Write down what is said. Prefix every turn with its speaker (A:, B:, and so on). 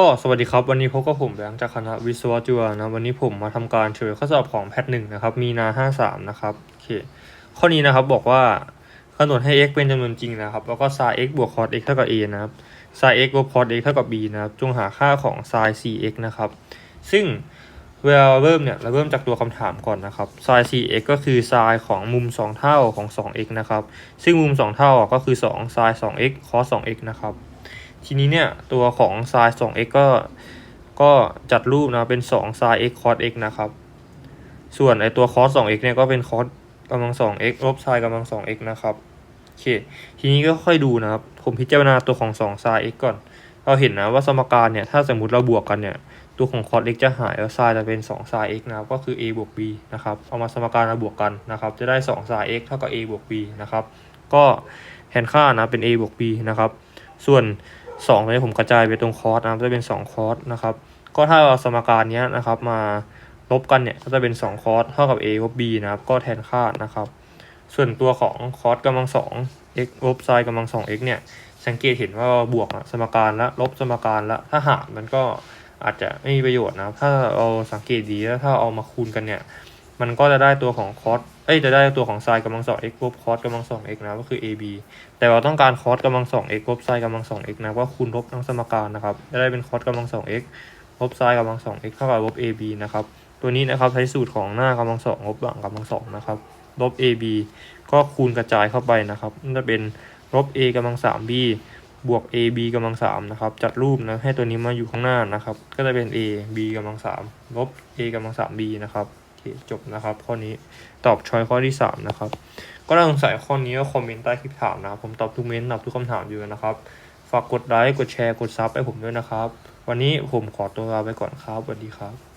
A: ก็สวัสดีครับ วันนี้พบกับผมแบงค์จากคณะวิศวะจุฬานะวันนี้ผมมาทำการเฉลยข้อสอบของแพทหนึ่งนะครับ มีนาห้าสามนะครับโอเคข้อนี้นะครับบอกว่าคำนวณให้ x เป็นจำนวนจริงนะครับ แล้วก็ sin x บวก cos x เท่ากับ a นะครับ sin x ลบ cos x เท่ากับ b นะครับ จงหาค่าของ sin 4x นะครับ ซึ่งเวลาเริ่มเนี่ยเราเริ่มจากตัวคำถามก่อนนะครับ sin 4x ก็คือ sin ของมุม 2 เท่าของ 2x นะครับ ซึ่งมุม 2 เท่าก็คือ2 sin 2x cos 2x นะครับ ทีนี้เนี่ยตัวของ sin 2x ก็ก็จัดรูปนะเป็น2 sin x cos x นะครับ ส่วนไอตัว cos 2x เนี่ยก็เป็น cos กำลัง 2x ลบ sin กำลัง 2x นะครับโอเคทีนี้ก็ค่อยดูนะครับ ผมพิจารณาตัวของ2 sin x ก่อน เราเห็นนะว่าสมการเนี่ยถ้าสมมติเราบวกกันเนี่ยตัวของ cos x จะหายแล้ว sin จะเป็น2 sin x นะครับก็คือ a บวก b นะครับเอามาสมการมาบวกกันนะครับ จะได้2 sin x เท่ากับ a บวก b นะครับก็แทนค่านะเป็น a บวก b นะครับส่วน 2ตัวนี้ผมกระจายไปตรงคอร์สนะครับจะเป็น 2 คอร์สนะครับ ก็ถ้าเอาสมการนี้นะครับมาลบกันเนี่ยก็จะเป็น 2 คอร์สเท่ากับ a ลบ b นะครับ ก็แทนค่านะครับ ส่วนตัวของคอร์สกำลัง2 x ลบไซน์กำลัง 2x เนี่ย สังเกตเห็นว่าเราบวกอะสมการละลบสมการละถ้าหารมันก็อาจจะไม่มีประโยชน์นะครับ ถ้าเราสังเกตดีแล้วถ้าเอามาคูณกันเนี่ย มันก็จะได้ตัวของคอสเอ้ยจะได้ตัวของไซน์กำลัง 2x ลบคอสกำลัง 2x นะก็คือ ab แต่เราต้องการคอสกำลัง 2x ลบไซน์กำลัง 2x นะก็คูณลบทั้งสมการนะครับจะได้เป็นคอสกำลัง 2x ลบไซน์กำลัง 2x เท่ากับลบ ab นะครับตัวนี้นะครับใช้สูตรของหน้ากำลัง2ลบหลังกำลัง2นะครับลบ ab ก็คูณกระจายเข้าไปนะครับมันจะเป็นลบ a กำลัง 3b บวก ab กำลัง3นะครับจัดรูปนะให้ตัวนี้มาอยู่ข้างหน้านะครับก็จะเป็น a b กำลัง3ลบ a กำลัง 3b นะครับ จบนะครับ ข้อนี้ตอบช้อยข้อที่ 3 นะครับ ก็ถ้าสงสัยข้อนี้ก็คอมเมนต์ใต้คลิปถามนะผมตอบทุกเม้นต์ตอบทุกคำถามอยู่นะครับ ฝากกดไลค์กดแชร์กดซับให้ผมด้วยนะครับ วันนี้ผมขอตัวลาไปก่อนครับสวัสดีครับ